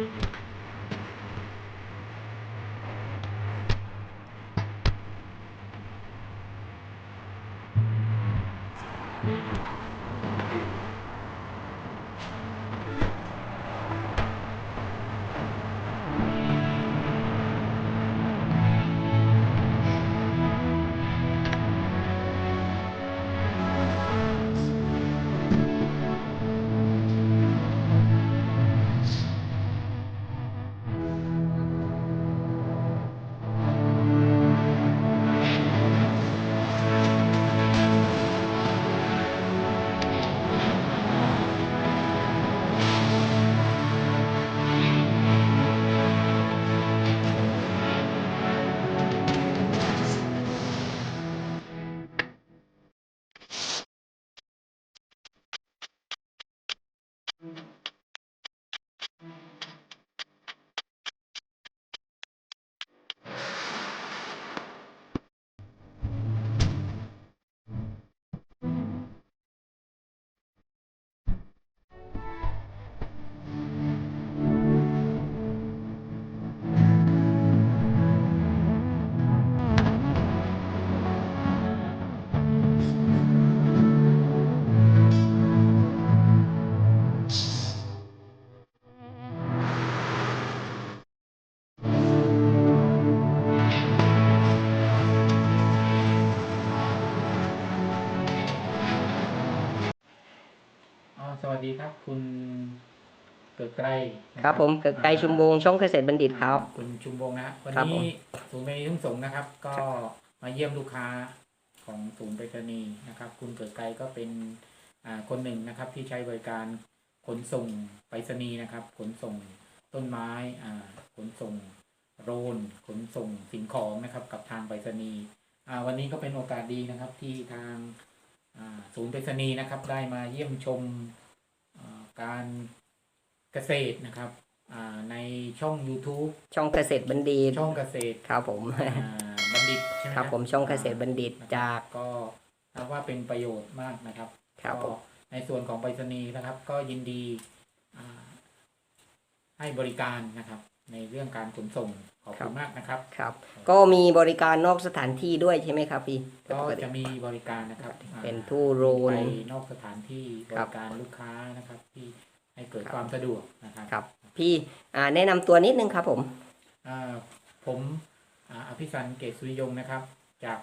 Mm-hmm. สวัสดีครับคุณเกิดไกรนะครับผมเกิดไกรชุมวงศ์ช่องเกษตรบัณฑิตครับ คุณชุมวงศ์นะวันครับผนี้มศูนย์ไปรษณีย์ทุ่งสงนะครับ ก็มาเยี่ยมลูกค้าของศูนย์ไปรษณีย์นะครับ คุณเกิดไกรก็เป็นอ่าคนหนึ่งนะครับ ที่ใช้บริการขนส่งไปรษณีย์นะครับ ขนส่งต้นไม้อ่าขนส่งโรนขนส่งสิ่งของนะครับ กับทางไปรษณีย์อ่าวันนี้ก็เป็นโอกาสดีนะครับที่ทางอ่าศูนย์ไปรษณีย์นะครับ ได้มาเยี่ยมชมอ่า การเกษตรนะครับอ่าในช่อง YouTube ช่องเกษตรบัณฑิตช่องเกษตรครับผมอ่าบัณฑิตใช่ไหมครับผมช่องเกษตรบัณฑิตจากก็นับว่าเป็นประโยชน์มากนะครับครับผก็มในส่วนของไปรษณีย์นะครับ ก็ยินดีอ่าให้บริการนะครับ ในเรื่องการขนส่งขอบคุณมากนะครับ ครับ ก็มีบริการนอกสถานที่ด้วยใช่ไหมครับพี่ก็จะมีบริการนะครับอ่าเป็นทู่โรนไปนอกสถานที่บครับริการลูกค้านะครับ ที่ให้เกิดครับความสะดวกนะครับครับ พี่อ่าแนะนำตัวนิดนึงครับผมอ่าผมอ่าอภิสันเกตสุริยงค์นะครับ จาก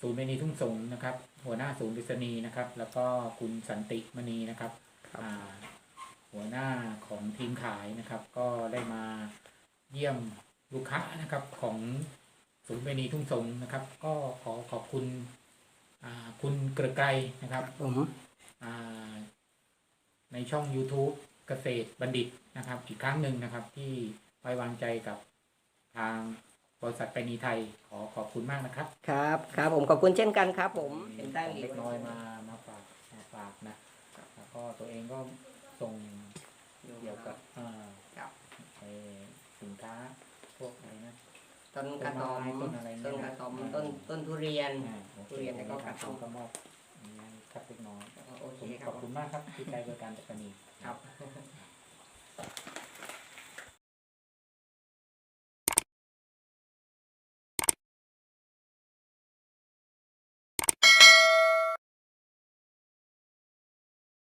ศูนย์เมนีทุ่งสงนะครับ หัวหน้าศูนย์ปริศนีย์นะครับ แล้วก็คุณสันติมณีนะครับครับอ่าหัวหน้าของทีมขายนะครับ ก็ได้มา เยี่ยมลูกค้านะครับของศูนย์เมนีทุ่งสงนะครับ ก็ขอขอบคุณอ่าคุณเกระไกรนะครับผมอ่าในช่อง YouTube เกษตรบัณฑิตนะครับ อีกครั้งหนึ่งนะครับ ที่ไว้วางใจกับทางบริษัทไปรษณีย์ไทยขอขอบคุณมากนะครับ ครับ ครับผมขอบคุณเช่นกันครับ ผมเป็นตั้งเล็กน้อยมามาฝากมาฝากนะแล้วก็ตัวเองก็ส่ง เกี่ยวกับอ่าครับไอ้สินค้าพวกอะไรนะ ต้นกระตอมต้นอะไรเนี่ย ต้นกระตอมต้นต้นทุเรียน อ่าโอคทุเรียนแล้วก็กระท่อมก็มอบอย่างนี้ครับเล็กน้อยโอเคผมคขรัอบบคุณมากครับที่ใจบริการจากรณีครับ